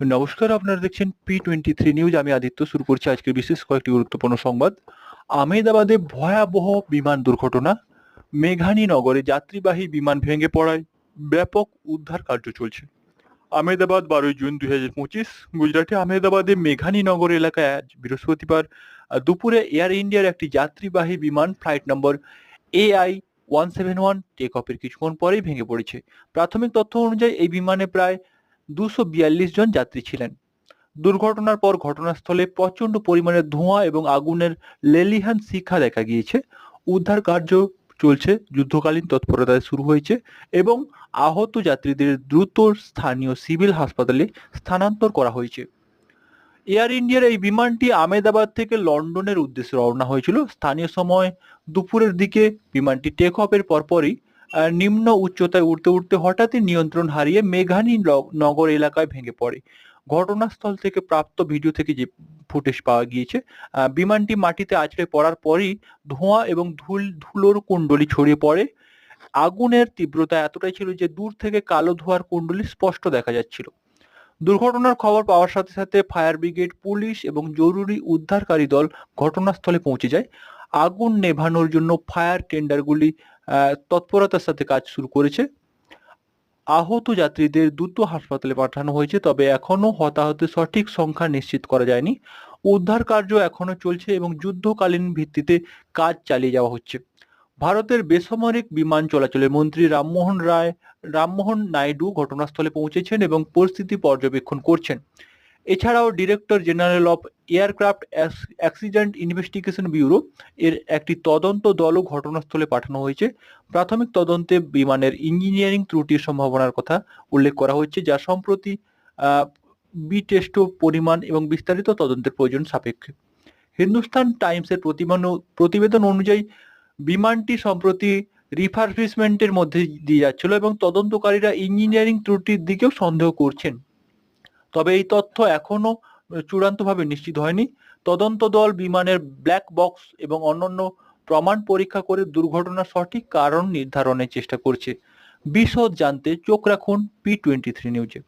নমস্কার, আপনারা দেখছেন পি টোয়েন্টি থ্রি নিউজ আমি আদিত্য, শুরু করছি আজকের বিশেষ কয়েকটি গুরুত্বপূর্ণ সংবাদ। আহমেদাবাদে ভয়াবহ বিমান দুর্ঘটনা। মেঘানী নগরে যাত্রীবাহী বিমান ভেঙে পড়ায় ব্যাপক উদ্ধার কার্য চলছে। আহমেদাবাদ, বারোই জুন দুই হাজার পঁচিশ, গুজরাটে আহমেদাবাদে মেঘানী নগর এলাকায় আজ বৃহস্পতিবার দুপুরে এয়ার ইন্ডিয়ার একটি যাত্রীবাহী বিমান flight number AI one seven one take অফের কিছুক্ষণ পরেই ভেঙে পড়েছে। প্রাথমিক তথ্য অনুযায়ী এই বিমানে প্রায় দুশো বিয়াল্লিশ জন যাত্রী ছিলেন। দুর্ঘটনার পর ঘটনাস্থলে প্রচণ্ড পরিমাণে ধোঁয়া এবং আগুনের লেলিহান শিখা দেখা গিয়েছে। উদ্ধার কার্য চলছে, যুদ্ধকালীন তৎপরতায় শুরু হয়েছে এবং আহত যাত্রীদের দ্রুত স্থানীয় সিভিল হাসপাতালে স্থানান্তর করা হয়েছে। এয়ার ইন্ডিয়ার এই বিমানটি আমেদাবাদ থেকে লন্ডনের উদ্দেশ্যে রওনা হয়েছিল। স্থানীয় সময় দুপুরের দিকে বিমানটি টেক অফের পরপরই নিম্ন উচ্চতায় উঠতে উঠতে হঠাৎই নিয়ন্ত্রণ হারিয়ে মেঘানী নগর এলাকায় ভেঙে পড়ে। ঘটনাস্থল থেকে প্রাপ্ত ভিডিও থেকে যে ফুটেজ পাওয়া গিয়েছে বিমানটি মাটিতে আছড়ে পড়ার পরই ধোঁয়া এবং ধুল ধুলোর কুণ্ডলি ছড়িয়ে পড়ে। আগুনের তীব্রতা এতটাই ছিল যে দূর থেকে কালো ধোঁয়ার কুণ্ডলি স্পষ্ট দেখা যাচ্ছিল। দুর্ঘটনার খবর পাওয়ার সাথে সাথে ফায়ার ব্রিগেড, পুলিশ এবং জরুরি উদ্ধারকারী দল ঘটনাস্থলে পৌঁছে যায়। আগুন নেভানোর জন্য ফায়ার টেন্ডারগুলি তৎপরতার সাথে কাজ শুরু করেছে। আহত যাত্রীদের দ্রুত হাসপাতালে পাঠানো হয়েছে, তবে এখনও হতাহতের সঠিক সংখ্যা নিশ্চিত করা যায়নি। উদ্ধার কার্য এখনও চলছে এবং যুদ্ধকালীন ভিত্তিতে কাজ চালিয়ে যাওয়া হচ্ছে। ভারতের বেসামরিক বিমান চলাচলের মন্ত্রী রামমোহন রায়, রামমোহন নাইডু ঘটনাস্থলে পৌঁছেছেন এবং পরিস্থিতি পর্যবেক্ষণ করছেন। এছাড়াও director general of aircraft accident investigation bureau এর একটি তদন্ত দলও ঘটনাস্থলে পাঠানো হয়েছে। প্রাথমিক তদন্তে বিমানের ইঞ্জিনিয়ারিং ত্রুটির সম্ভাবনার কথা উল্লেখ করা হয়েছে, যা সম্প্রতি বি টেস্ট পরিমাণ এবং বিস্তারিত তদন্তের প্রয়োজন সাপেক্ষে। হিন্দুস্তান টাইমসের প্রতিমান প্রতিবেদন অনুযায়ী বিমানটি সম্প্রতি রিফারবিশমেন্টের মধ্যে দিয়ে যাচ্ছিল এবং তদন্তকারীরা ইঞ্জিনিয়ারিং ত্রুটির দিকেও সন্দেহ করছেন। তবে এই তথ্য এখনও চূড়ান্তভাবে নিশ্চিত হয়নি। তদন্ত দল বিমানের ব্ল্যাক বক্স এবং অন্যান্য প্রমাণ পরীক্ষা করে দুর্ঘটনার সঠিক কারণ নির্ধারণের চেষ্টা করছে। বিশদ জানতে চোখ রাখুন পি টোয়েন্টি থ্রি নিউজে